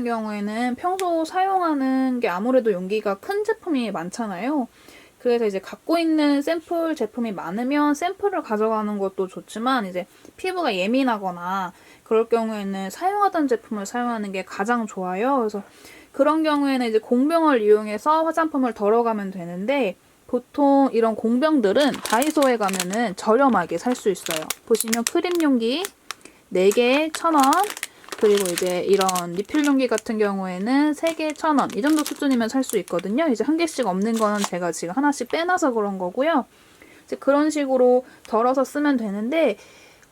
같은 경우에는 평소 사용하는 게 아무래도 용기가 큰 제품이 많잖아요. 그래서 이제 갖고 있는 샘플 제품이 많으면 샘플을 가져가는 것도 좋지만 이제 피부가 예민하거나 그럴 경우에는 사용하던 제품을 사용하는 게 가장 좋아요. 그래서 그런 경우에는 이제 공병을 이용해서 화장품을 덜어가면 되는데 보통 이런 공병들은 다이소에 가면은 저렴하게 살 수 있어요. 보시면 크림 용기 4개에 1,000원 그리고 이제 이런 리필 용기 같은 경우에는 3개에 1,000원 이 정도 수준이면 살 수 있거든요. 이제 한 개씩 없는 거는 제가 지금 하나씩 빼놔서 그런 거고요. 이제 그런 식으로 덜어서 쓰면 되는데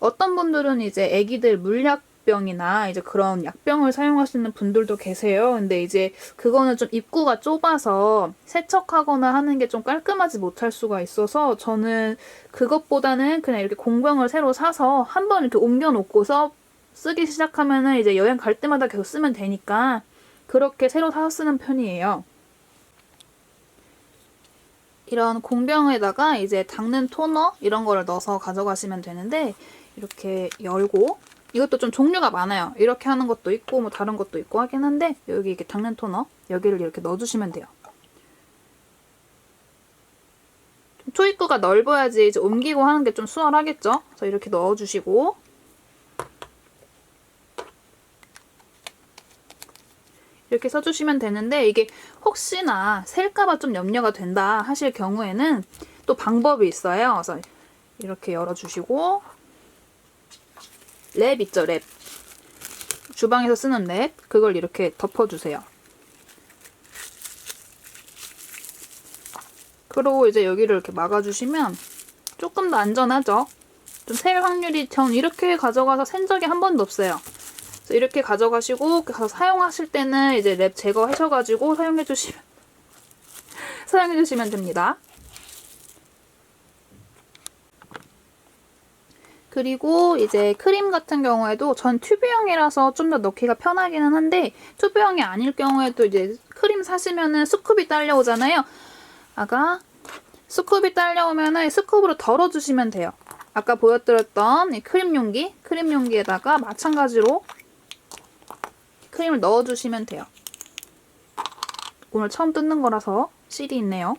어떤 분들은 이제 애기들 물약 병이나 이제 그런 약병을 사용하시는 분들도 계세요. 근데 이제 그거는 좀 입구가 좁아서 세척하거나 하는 게 좀 깔끔하지 못할 수가 있어서 저는 그것보다는 그냥 이렇게 공병을 새로 사서 한번 이렇게 옮겨 놓고서 쓰기 시작하면은 이제 여행 갈 때마다 계속 쓰면 되니까 그렇게 새로 사서 쓰는 편이에요. 이런 공병에다가 이제 닦는 토너 이런 거를 넣어서 가져가시면 되는데 이렇게 열고 이것도 좀 종류가 많아요. 이렇게 하는 것도 있고 뭐 다른 것도 있고 하긴 한데 여기 이렇게 닦는 토너 여기를 이렇게 넣어주시면 돼요. 좀 초입구가 넓어야지 이제 옮기고 하는 게 좀 수월하겠죠. 그래서 이렇게 넣어주시고 이렇게 써주시면 되는데 이게 혹시나 셀까봐 좀 염려가 된다 하실 경우에는 또 방법이 있어요. 그래서 이렇게 열어주시고 랩 있죠, 랩. 주방에서 쓰는 랩. 그걸 이렇게 덮어주세요. 그리고 이제 여기를 이렇게 막아주시면 조금 더 안전하죠. 좀 셀 확률이 전 이렇게 가져가서 센 적이 한 번도 없어요. 그래서 이렇게 가져가시고 가서 사용하실 때는 이제 랩 제거하셔가지고 사용해주시면 사용해주시면 됩니다. 그리고 이제 크림 같은 경우에도 전 튜브형이라서 좀 더 넣기가 편하기는 한데 튜브형이 아닐 경우에도 이제 크림 사시면은 스쿱이 딸려오잖아요. 아가 스쿱이 딸려오면은 스쿱으로 덜어주시면 돼요. 아까 보여드렸던 이 크림 용기, 크림 용기에다가 마찬가지로 크림을 넣어주시면 돼요. 오늘 처음 뜯는 거라서 실이 있네요.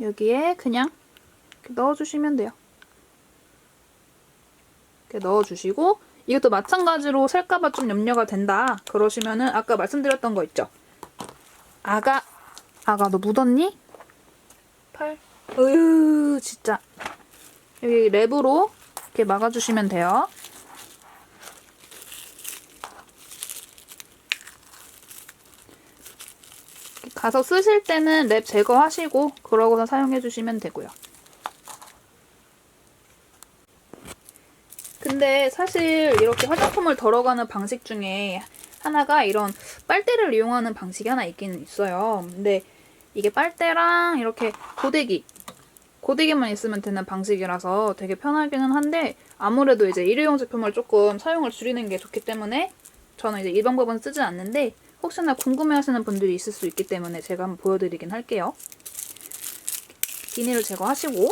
여기에 그냥 넣어주시면 돼요. 이렇게 넣어주시고 이것도 마찬가지로 살까봐 좀 염려가 된다. 그러시면은 아까 말씀드렸던 거 있죠? 아가 아가 너 묻었니? 팔. 으유 진짜 여기 랩으로 이렇게 막아주시면 돼요. 가서 쓰실 때는 랩 제거하시고 그러고서 사용해 주시면 되고요. 근데 사실 이렇게 화장품을 덜어가는 방식 중에 하나가 이런 빨대를 이용하는 방식이 하나 있기는 있어요. 근데 이게 빨대랑 이렇게 고데기 고데기만 있으면 되는 방식이라서 되게 편하기는 한데 아무래도 이제 일회용 제품을 조금 사용을 줄이는 게 좋기 때문에 저는 이제 이 방법은 쓰지 않는데 혹시나 궁금해하시는 분들이 있을 수 있기 때문에 제가 한번 보여드리긴 할게요. 비닐을 제거하시고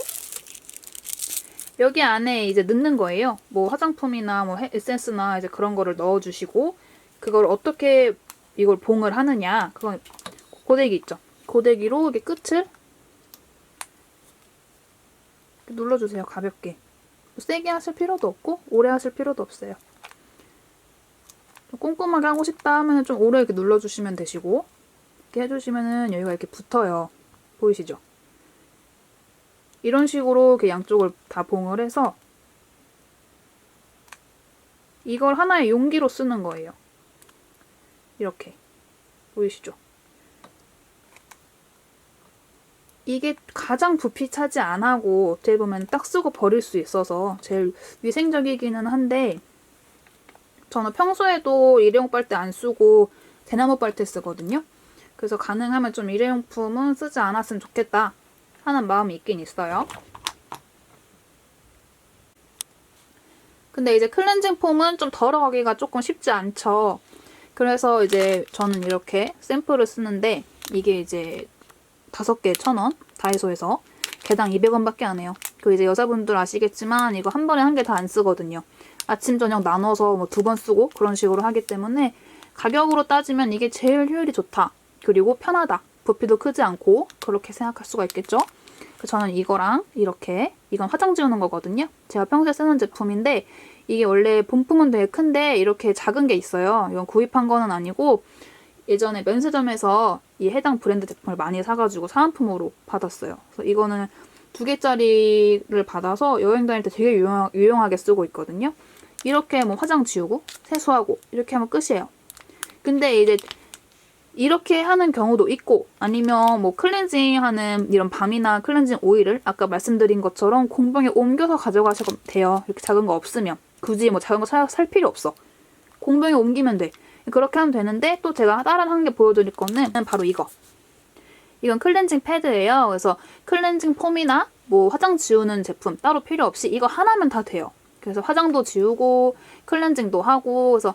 여기 안에 이제 넣는 거예요. 뭐 화장품이나 뭐 헤- 에센스나 이제 그런 거를 넣어주시고 그걸 어떻게 이걸 봉을 하느냐 그건 고데기 있죠. 고데기로 이렇게 끝을 눌러주세요. 가볍게. 세게 하실 필요도 없고 오래 하실 필요도 없어요. 좀 꼼꼼하게 하고 싶다 하면 좀 오래 이렇게 눌러주시면 되시고 이렇게 해주시면은 여기가 이렇게 붙어요. 보이시죠? 이런 식으로 이렇게 양쪽을 다 봉을 해서 이걸 하나의 용기로 쓰는 거예요. 이렇게 보이시죠? 이게 가장 부피 차지 안 하고 어떻게 보면 딱 쓰고 버릴 수 있어서 제일 위생적이기는 한데 저는 평소에도 일회용 빨대 안 쓰고 대나무 빨대 쓰거든요. 그래서 가능하면 좀 일회용품은 쓰지 않았으면 좋겠다 하는 마음이 있긴 있어요. 근데 이제 클렌징 폼은 좀 덜어가기가 조금 쉽지 않죠. 그래서 이제 저는 이렇게 샘플을 쓰는데 이게 이제 다섯 개 천원 다이소에서 개당 200원밖에 안 해요. 그 이제 여자분들 아시겠지만 이거 한 번에 한 개 다 안 쓰거든요. 아침 저녁 나눠서 뭐 두 번 쓰고 그런 식으로 하기 때문에 가격으로 따지면 이게 제일 효율이 좋다. 그리고 편하다. 부피도 크지 않고 그렇게 생각할 수가 있겠죠. 저는 이거랑 이렇게 이건 화장 지우는 거거든요. 제가 평소에 쓰는 제품인데 이게 원래 본품은 되게 큰데 이렇게 작은 게 있어요. 이건 구입한 거는 아니고 예전에 면세점에서 이 해당 브랜드 제품을 많이 사가지고 사은품으로 받았어요. 그래서 이거는 두 개짜리를 받아서 여행 다닐 때 되게 유용, 유용하게 쓰고 있거든요. 이렇게 뭐 화장 지우고 세수하고 이렇게 하면 끝이에요. 근데 이제 이렇게 하는 경우도 있고 아니면 뭐 클렌징 하는 이런 밤이나 클렌징 오일을 아까 말씀드린 것처럼 공병에 옮겨서 가져가셔도 돼요. 이렇게 작은 거 없으면 굳이 뭐 작은 거 살 필요 없어. 공병에 옮기면 돼. 그렇게 하면 되는데 또 제가 다른 한 개 보여드릴 거는 바로 이거. 이건 클렌징 패드예요. 그래서 클렌징 폼이나 뭐 화장 지우는 제품 따로 필요 없이 이거 하나면 다 돼요. 그래서 화장도 지우고 클렌징도 하고 그래서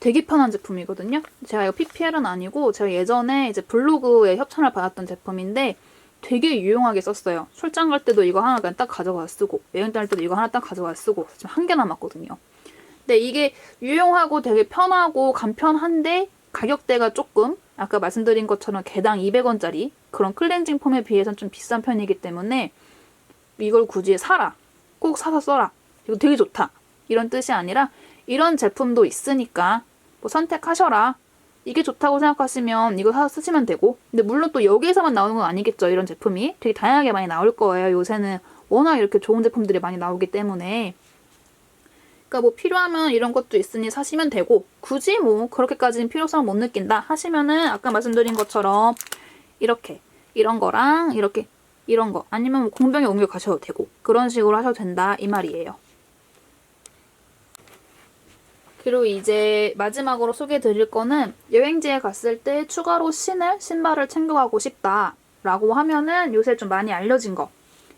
되게 편한 제품이거든요. 제가 이거 PPL은 아니고 제가 예전에 이제 블로그에 협찬을 받았던 제품인데 되게 유용하게 썼어요. 출장 갈 때도 이거 하나 그냥 딱 가져가 쓰고 여행 다닐 때도 이거 하나 딱 가져가 쓰고 지금 한 개 남았거든요. 근데 이게 유용하고 되게 편하고 간편한데 가격대가 조금 아까 말씀드린 것처럼 개당 200원짜리 그런 클렌징 폼에 비해서는 좀 비싼 편이기 때문에 이걸 굳이 사라. 꼭 사서 써라. 이거 되게 좋다. 이런 뜻이 아니라 이런 제품도 있으니까 뭐 선택하셔라. 이게 좋다고 생각하시면 이거 사서 쓰시면 되고. 근데 물론 또 여기에서만 나오는 건 아니겠죠. 이런 제품이 되게 다양하게 많이 나올 거예요. 요새는 워낙 이렇게 좋은 제품들이 많이 나오기 때문에. 그러니까 뭐 필요하면 이런 것도 있으니 사시면 되고 굳이 뭐 그렇게까지는 필요성을 못 느낀다 하시면은 아까 말씀드린 것처럼 이렇게 이런 거랑 이렇게 이런 거 아니면 뭐 공병에 옮겨 가셔도 되고 그런 식으로 하셔도 된다 이 말이에요. 그리고 이제 마지막으로 소개해 드릴 거는 여행지에 갔을 때 추가로 신을 신발을 챙겨가고 싶다 라고 하면은 요새 좀 많이 알려진 거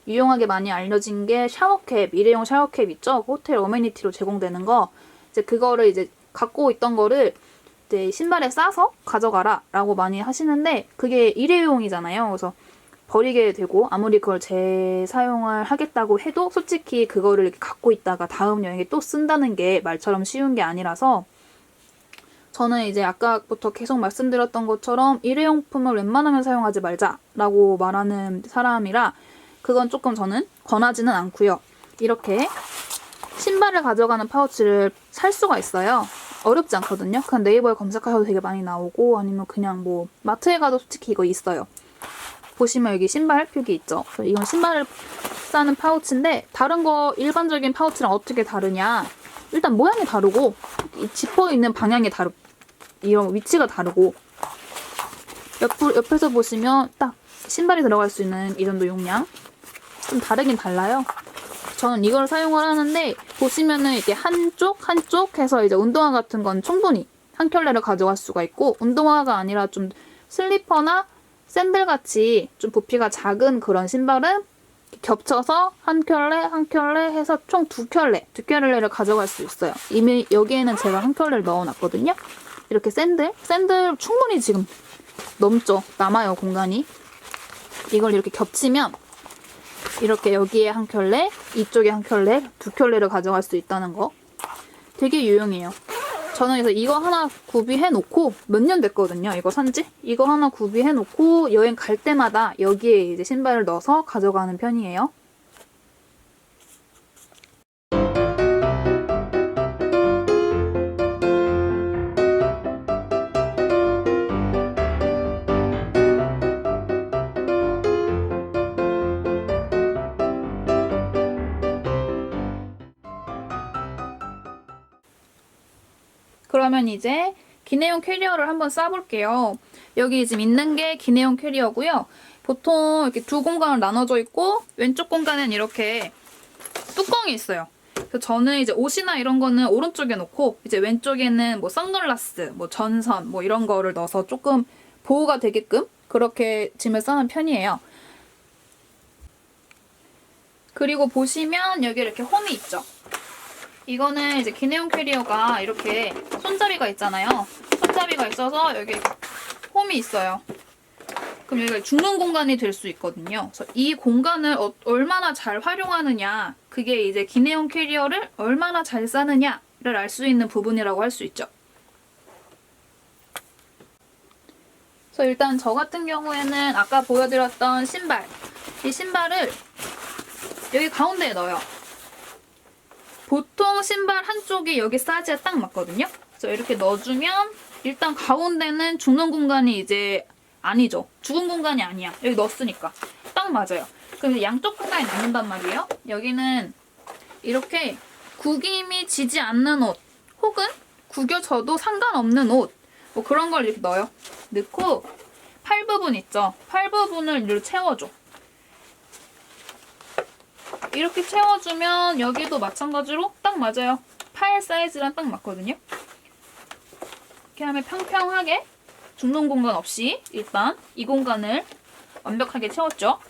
유용하게 많이 알려진 게 샤워캡, 일회용 샤워캡 있죠? 호텔 어메니티로 제공되는 거. 이제 그거를 이제 갖고 있던 거를 이제 신발에 싸서 가져가라 라고 많이 하시는데 그게 일회용이잖아요. 그래서 버리게 되고 아무리 그걸 재사용을 하겠다고 해도 솔직히 그거를 갖고 있다가 다음 여행에 또 쓴다는 게 말처럼 쉬운 게 아니라서 저는 이제 아까부터 계속 말씀드렸던 것처럼 일회용품을 웬만하면 사용하지 말자라고 말하는 사람이라 그건 조금 저는 권하지는 않고요. 이렇게 신발을 가져가는 파우치를 살 수가 있어요. 어렵지 않거든요. 그냥 네이버에 검색하셔도 되게 많이 나오고 아니면 그냥 뭐 마트에 가도 솔직히 이거 있어요. 보시면 여기 신발 표기 있죠. 이건 신발을 싸는 파우치인데 다른 거 일반적인 파우치랑 어떻게 다르냐? 일단 모양이 다르고 이 지퍼 있는 방향이 다르 이런 위치가 다르고 옆, 옆에서 보시면 딱 신발이 들어갈 수 있는 이 정도 용량 좀 다르긴 달라요. 저는 이걸 사용을 하는데 보시면은 이게 한쪽 한쪽 해서 이제 운동화 같은 건 충분히 한 켤레를 가져갈 수가 있고 운동화가 아니라 좀 슬리퍼나 샌들 같이 좀 부피가 작은 그런 신발은 겹쳐서 한 켤레 한 켤레 해서 총 두 켤레 두 켤레를 가져갈 수 있어요. 이미 여기에는 제가 한 켤레를 넣어놨거든요. 이렇게 샌들 샌들 충분히 지금 넘죠 남아요 공간이 이걸 이렇게 겹치면 이렇게 여기에 한 켤레, 이쪽에 한 켤레, 두 켤레를 가져갈 수 있다는 거 되게 유용해요. 저는 그래서 이거 하나 구비해 놓고 몇 년 됐거든요. 이거 산지 이거 하나 구비해 놓고 여행 갈 때마다 여기에 이제 신발을 넣어서 가져가는 편이에요. 그러면 이제 기내용 캐리어를 한번 싸볼게요. 여기 지금 있는 게 기내용 캐리어고요. 보통 이렇게 두 공간을 나눠져 있고 왼쪽 공간엔 이렇게 뚜껑이 있어요. 그래서 저는 이제 옷이나 이런 거는 오른쪽에 놓고 이제 왼쪽에는 뭐 선글라스, 뭐 전선, 뭐 이런 거를 넣어서 조금 보호가 되게끔 그렇게 짐을 싸는 편이에요. 그리고 보시면 여기 이렇게 홈이 있죠. 이거는 이제 기내용 캐리어가 이렇게 손잡이가 있잖아요. 손잡이가 있어서 여기 홈이 있어요. 그럼 여기가 죽는 공간이 될 수 있거든요. 그래서 이 공간을 어- 얼마나 잘 활용하느냐, 그게 이제 기내용 캐리어를 얼마나 잘 싸느냐를 알 수 있는 부분이라고 할 수 있죠. 그래서 일단 저 같은 경우에는 아까 보여드렸던 신발, 이 신발을 여기 가운데에 넣어요. 보통 신발 한쪽이 여기 사이즈에 딱 맞거든요. 그래서 이렇게 넣어주면 일단 가운데는 죽는 공간이 이제 아니죠. 죽은 공간이 아니야. 여기 넣었으니까. 딱 맞아요. 그럼 양쪽 공간이 남는단 말이에요. 여기는 이렇게 구김이 지지 않는 옷 혹은 구겨져도 상관없는 옷 뭐 그런 걸 이렇게 넣어요. 넣고 팔 부분 있죠. 팔 부분을 이렇게 채워줘. 이렇게 채워주면 여기도 마찬가지로 딱 맞아요. 팔 사이즈랑 딱 맞거든요. 이렇게 하면 평평하게 죽는 공간 없이 일단 이 공간을 완벽하게 채웠죠.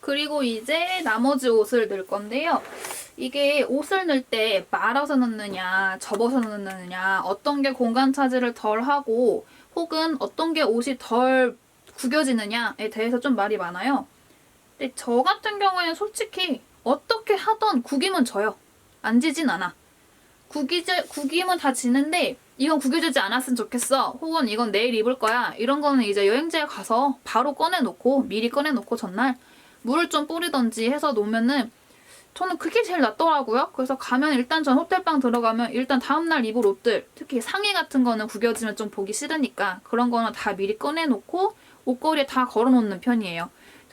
그리고 이제 나머지 옷을 넣을 건데요. 이게 옷을 넣을 때 말아서 넣느냐, 접어서 넣느냐, 어떤 게 공간 차지를 덜 하고, 혹은 어떤 게 옷이 덜 구겨지느냐에 대해서 좀 말이 많아요. 근데 저 같은 경우에는 솔직히 어떻게 하던 구김은 져요. 안 지진 않아. 구기지, 구김은 다 지는데 이건 구겨지지 않았으면 좋겠어. 혹은 이건 내일 입을 거야. 이런 거는 이제 여행지에 가서 바로 꺼내놓고 미리 꺼내놓고 전날 물을 좀 뿌리던지 해서 놓으면은 저는 그게 제일 낫더라고요. 그래서 가면 일단 전 호텔방 들어가면 일단 다음날 입을 옷들 특히 상의 같은 거는 구겨지면 좀 보기 싫으니까 그런 거는 다 미리 꺼내놓고 옷걸이에 다 걸어놓는 편이에요.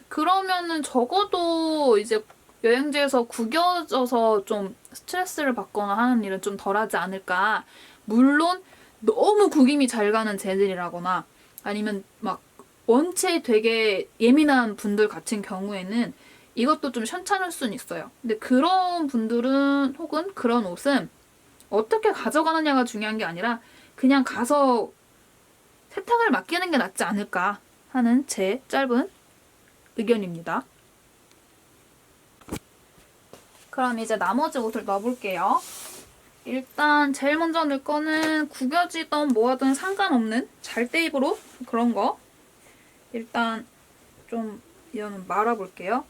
그러면은 적어도 이제 여행지에서 구겨져서 좀 스트레스를 받거나 하는 일은 좀 덜하지 않을까. 물론 너무 구김이 잘 가는 재질이라거나 아니면 막 원체 되게 예민한 분들 같은 경우에는 이것도 좀 현찮을 수는 있어요. 근데 그런 분들은 혹은 그런 옷은 어떻게 가져가느냐가 중요한 게 아니라 그냥 가서 세탁을 맡기는 게 낫지 않을까 하는 제 짧은 의견입니다. 그럼 이제 나머지 옷을 넣어볼게요. 일단 제일 먼저 넣을 거는 구겨지던 뭐하든 상관없는 잘때 입으로 그런 거. 일단 좀 이거는 말아볼게요.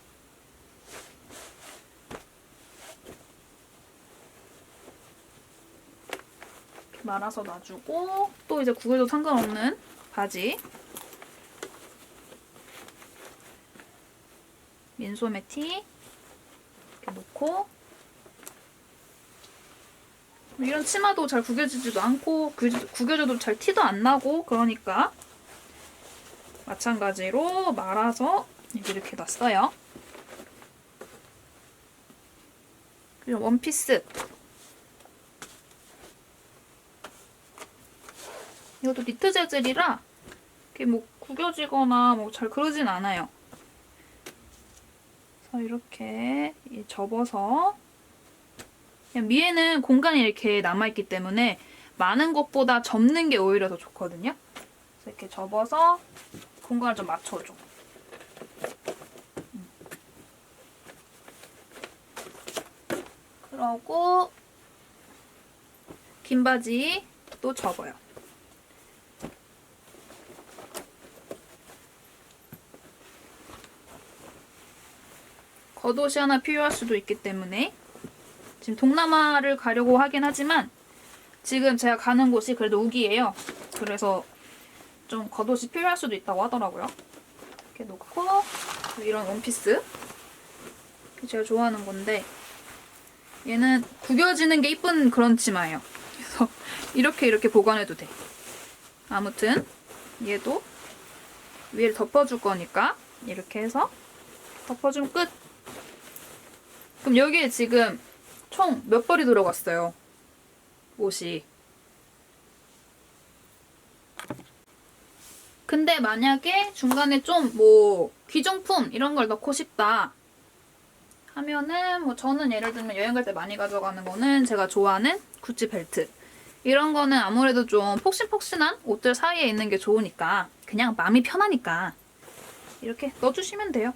말아서 놔주고 또 이제 구겨도 상관없는 바지. 민소매 티 이렇게 놓고 이런 치마도 잘 구겨지지도 않고 구- 구겨져도 잘 티도 안 나고 그러니까 마찬가지로 말아서 이렇게 놨어요. 그리고 원피스 이것도 니트 재질이라 이렇게 뭐 구겨지거나 뭐 잘 그러진 않아요. 그래서 이렇게 접어서 위에는 공간이 이렇게 남아있기 때문에 많은 것보다 접는 게 오히려 더 좋거든요. 그래서 이렇게 접어서 공간을 좀 맞춰줘. 음. 그러고 긴 바지 또 접어요. 겉옷이 하나 필요할 수도 있기 때문에 지금 동남아를 가려고 하긴 하지만 지금 제가 가는 곳이 그래도 우기예요. 그래서 좀 겉옷이 필요할 수도 있다고 하더라고요. 이렇게 놓고 이런 원피스 제가 좋아하는 건데 얘는 구겨지는 게 이쁜 그런 치마예요. 그래서 이렇게 이렇게 보관해도 돼. 아무튼 얘도 위를 덮어줄 거니까 이렇게 해서 덮어주면 끝. 그럼 여기에 지금 총 몇 벌이 들어갔어요. 옷이. 근데 만약에 중간에 좀 뭐 귀중품 이런 걸 넣고 싶다 하면은 뭐 저는 예를 들면 여행 갈 때 많이 가져가는 거는 제가 좋아하는 구찌 벨트 이런 거는 아무래도 좀 폭신폭신한 옷들 사이에 있는 게 좋으니까 그냥 마음이 편하니까 이렇게 넣어주시면 돼요.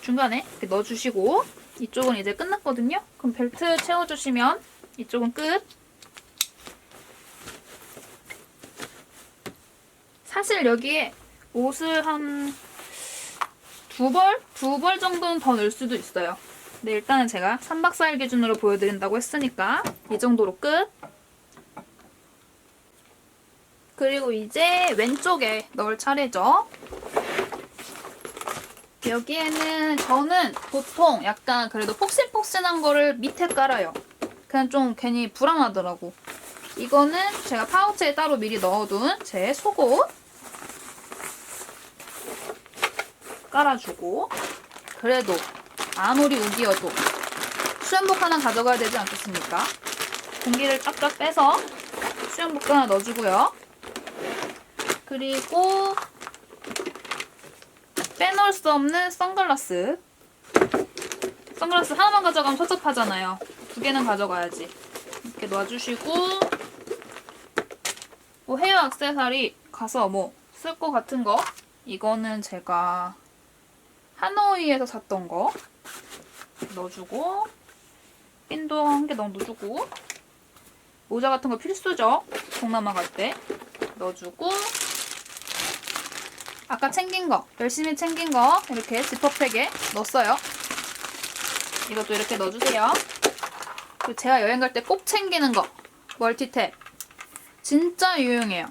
중간에 넣어주시고 이쪽은 이제 끝났거든요. 그럼 벨트 채워주시면 이쪽은 끝. 사실 여기에 옷을 한 두 벌? 두 벌 정도는 더 넣을 수도 있어요. 근데 일단은 제가 3박 4일 기준으로 보여드린다고 했으니까 이 정도로 끝. 그리고 이제 왼쪽에 넣을 차례죠. 여기에는 저는 보통 약간 그래도 폭신폭신한 거를 밑에 깔아요. 그냥 좀 괜히 불안하더라고. 이거는 제가 파우치에 따로 미리 넣어둔 제 속옷 깔아주고 그래도 아무리 우기여도 수영복 하나 가져가야 되지 않겠습니까? 공기를 쫙쫙 빼서 수영복 하나 넣어주고요. 그리고 빼놓을 수 없는 선글라스. 선글라스 하나만 가져가면 섭섭하잖아요. 두 개는 가져가야지. 이렇게 놔주시고 뭐 헤어 액세서리 가서 뭐 쓸 거 같은 거 이거는 제가 하노이에서 샀던 거 넣어주고 핀도 한 개 넣어주고 모자 같은 거 필수죠. 동남아 갈 때 넣어주고 아까 챙긴 거 열심히 챙긴 거 이렇게 지퍼백에 넣었어요. 이것도 이렇게 넣어주세요. 그리고 제가 여행 갈 때 꼭 챙기는 거 멀티탭 진짜 유용해요.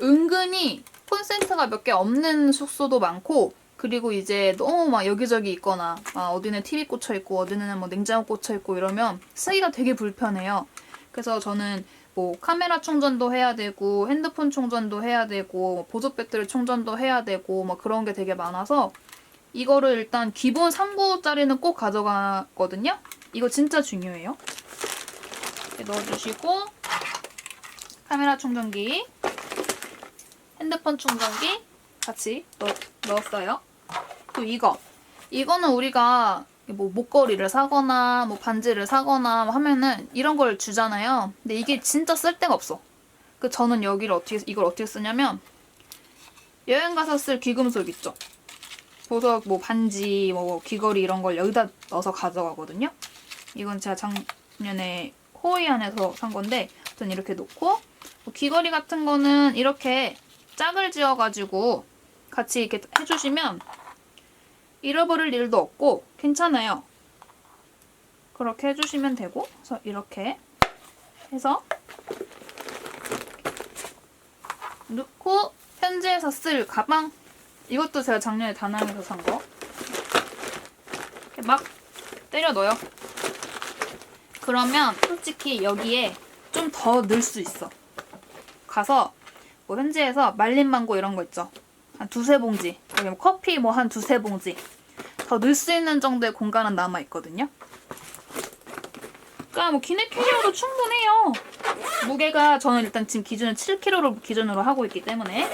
은근히 콘센트가 몇 개 없는 숙소도 많고 그리고 이제 너무 막 여기저기 있거나 막 어디는 TV 꽂혀 있고 어디는 뭐 냉장고 꽂혀 있고 이러면 쓰기가 되게 불편해요. 그래서 저는 뭐 카메라 충전도 해야 되고 핸드폰 충전도 해야 되고 뭐 보조 배터리 충전도 해야 되고 막 그런 게 되게 많아서 이거를 일단 기본 3구짜리는 꼭 가져가거든요. 이거 진짜 중요해요. 넣어주시고 카메라 충전기, 핸드폰 충전기 같이 넣, 넣었어요. 또 이거. 이거는 우리가 뭐 목걸이를 사거나 뭐 반지를 사거나 하면은 이런 걸 주잖아요. 근데 이게 진짜 쓸 데가 없어. 그 저는 여기를 어떻게 이걸 어떻게 쓰냐면 여행 가서 쓸 귀금속 있죠. 보석 뭐 반지 뭐 귀걸이 이런 걸 여기다 넣어서 가져가거든요. 이건 제가 작년에 호이 안에서 산 건데 아무튼 이렇게 놓고 뭐 귀걸이 같은 거는 이렇게 짝을 지어가지고 같이 이렇게 해주시면 잃어버릴 일도 없고 괜찮아요. 그렇게 해주시면 되고 그래서 이렇게 해서 넣고 현지에서 쓸 가방 이것도 제가 작년에 다낭에서 산 거. 이렇게 막 때려 넣어요. 그러면 솔직히 여기에 좀 더 넣을 수 있어. 가서 뭐 현지에서 말린 망고 이런 거 있죠. 한 두세 봉지. 커피 뭐 한 두세 봉지. 더 넣을 수 있는 정도의 공간은 남아 있거든요. 그러니까 뭐 기내 캐리어도 충분해요. 무게가 저는 일단 지금 기준은 7kg로 기준으로 하고 있기 때문에